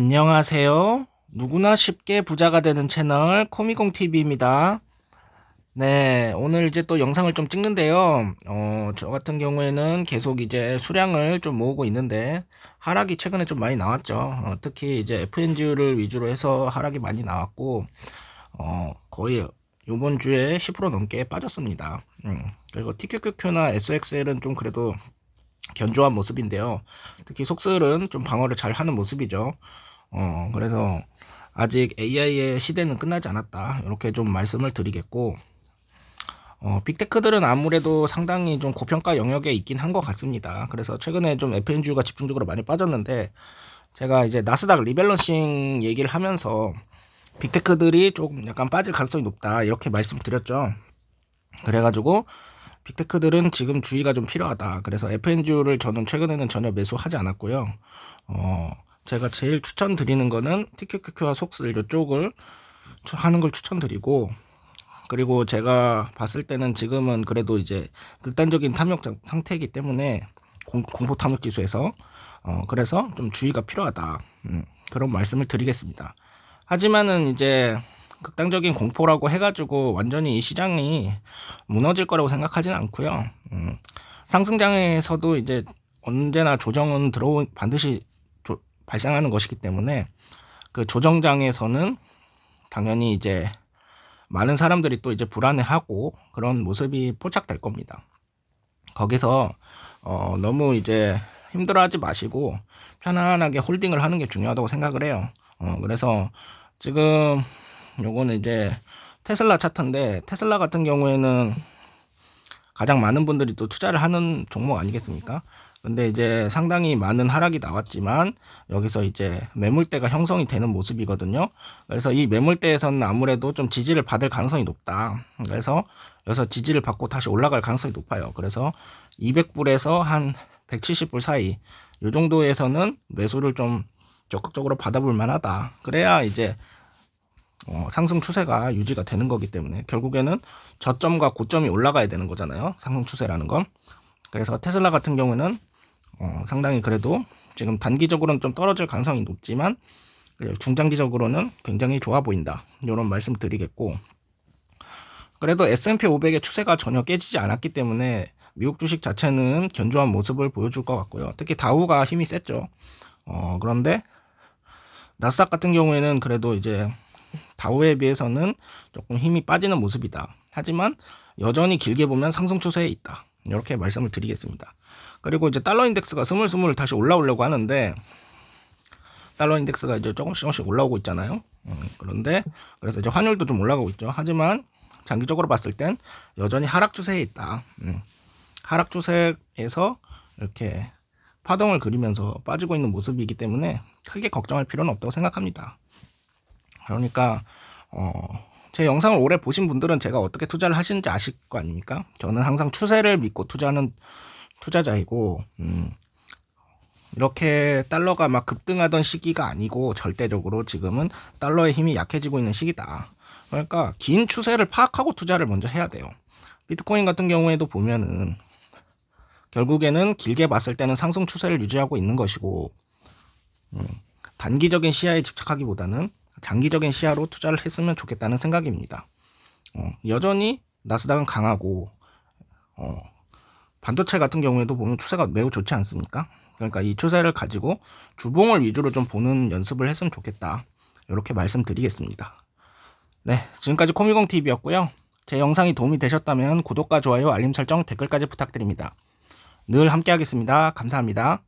안녕하세요. 누구나 쉽게 부자가 되는 채널 코미공 TV입니다. 네, 오늘 이제 또 영상을 좀 찍는데요. 어, 저 같은 경우에는 계속 이제 수량을 좀 모으고 있는데 하락이 최근에 좀 많이 나왔죠. 어, 특히 이제 FNG를 위주로 해서 하락이 많이 나왔고 어, 거의 요번 주에 10% 넘게 빠졌습니다. 음, 그리고 TQQQ나 SXL은 좀 그래도 견조한 모습인데요. 특히 속슬은 좀 방어를 잘 하는 모습이죠. 어, 그래서 아직 AI의 시대는 끝나지 않았다. 이렇게 좀 말씀을 드리겠고, 어, 빅테크들은 아무래도 상당히 좀 고평가 영역에 있긴 한 것 같습니다. 그래서 최근에 좀 FNG가 집중적으로 많이 빠졌는데, 제가 이제 나스닥 리밸런싱 얘기를 하면서 빅테크들이 조금 약간 빠질 가능성이 높다. 이렇게 말씀드렸죠. 그래가지고, 빅테크들은 지금 주의가 좀 필요하다. 그래서 FNG를 저는 최근에는 전혀 매수하지 않았고요. 어, 제가 제일 추천드리는 거는 TQQQ와 속슬 이쪽을 하는 걸 추천드리고 그리고 제가 봤을 때는 지금은 그래도 이제 극단적인 탐욕 상태이기 때문에 공, 공포 탐욕 지수에서 어, 그래서 좀 주의가 필요하다. 음, 그런 말씀을 드리겠습니다. 하지만은 이제 극단적인 공포라고 해가지고 완전히 이 시장이 무너질 거라고 생각하지는 않고요. 음, 상승장에서도 이제 언제나 조정은 들어오 반드시 조, 발생하는 것이기 때문에 그 조정장에서는 당연히 이제 많은 사람들이 또 이제 불안해하고 그런 모습이 포착될 겁니다. 거기서 어, 너무 이제 힘들어하지 마시고 편안하게 홀딩을 하는 게 중요하다고 생각을 해요. 어, 그래서 지금 요거는 이제 테슬라 차트인데 테슬라 같은 경우에는 가장 많은 분들이 또 투자를 하는 종목 아니겠습니까? 근데 이제 상당히 많은 하락이 나왔지만 여기서 이제 매물대가 형성이 되는 모습이거든요. 그래서 이 매물대에서는 아무래도 좀 지지를 받을 가능성이 높다. 그래서 여기서 지지를 받고 다시 올라갈 가능성이 높아요. 그래서 200불에서 한 170불 사이 이 정도에서는 매수를 좀 적극적으로 받아볼 만하다. 그래야 이제 어, 상승 추세가 유지가 되는 거기 때문에 결국에는 저점과 고점이 올라가야 되는 거잖아요. 상승 추세라는 건. 그래서 테슬라 같은 경우는 어, 상당히 그래도 지금 단기적으로는 좀 떨어질 가능성이 높지만 중장기적으로는 굉장히 좋아 보인다. 이런 말씀 드리겠고 그래도 S&P 500의 추세가 전혀 깨지지 않았기 때문에 미국 주식 자체는 견조한 모습을 보여줄 것 같고요. 특히 다우가 힘이 셌죠. 어, 그런데 나스닥 같은 경우에는 그래도 이제 다우에 비해서는 조금 힘이 빠지는 모습이다. 하지만 여전히 길게 보면 상승 추세에 있다. 이렇게 말씀을 드리겠습니다. 그리고 이제 달러 인덱스가 스물스물 다시 올라오려고 하는데 달러 인덱스가 이제 조금씩 조금씩 올라오고 있잖아요. 음, 그런데 그래서 이제 환율도 좀 올라가고 있죠. 하지만 장기적으로 봤을 땐 여전히 하락 추세에 있다. 음, 하락 추세에서 이렇게 파동을 그리면서 빠지고 있는 모습이기 때문에 크게 걱정할 필요는 없다고 생각합니다. 그러니까 어, 제 영상을 오래 보신 분들은 제가 어떻게 투자를 하시는지 아실 거 아닙니까? 저는 항상 추세를 믿고 투자하는 투자자이고 음, 이렇게 달러가 막 급등하던 시기가 아니고 절대적으로 지금은 달러의 힘이 약해지고 있는 시기다. 그러니까 긴 추세를 파악하고 투자를 먼저 해야 돼요. 비트코인 같은 경우에도 보면은 결국에는 길게 봤을 때는 상승 추세를 유지하고 있는 것이고 음, 단기적인 시야에 집착하기보다는 장기적인 시야로 투자를 했으면 좋겠다는 생각입니다. 어, 여전히 나스닥은 강하고 어, 반도체 같은 경우에도 보면 추세가 매우 좋지 않습니까? 그러니까 이 추세를 가지고 주봉을 위주로 좀 보는 연습을 했으면 좋겠다. 이렇게 말씀드리겠습니다. 네, 지금까지 코미공 TV였고요. 제 영상이 도움이 되셨다면 구독과 좋아요, 알림 설정, 댓글까지 부탁드립니다. 늘 함께하겠습니다. 감사합니다.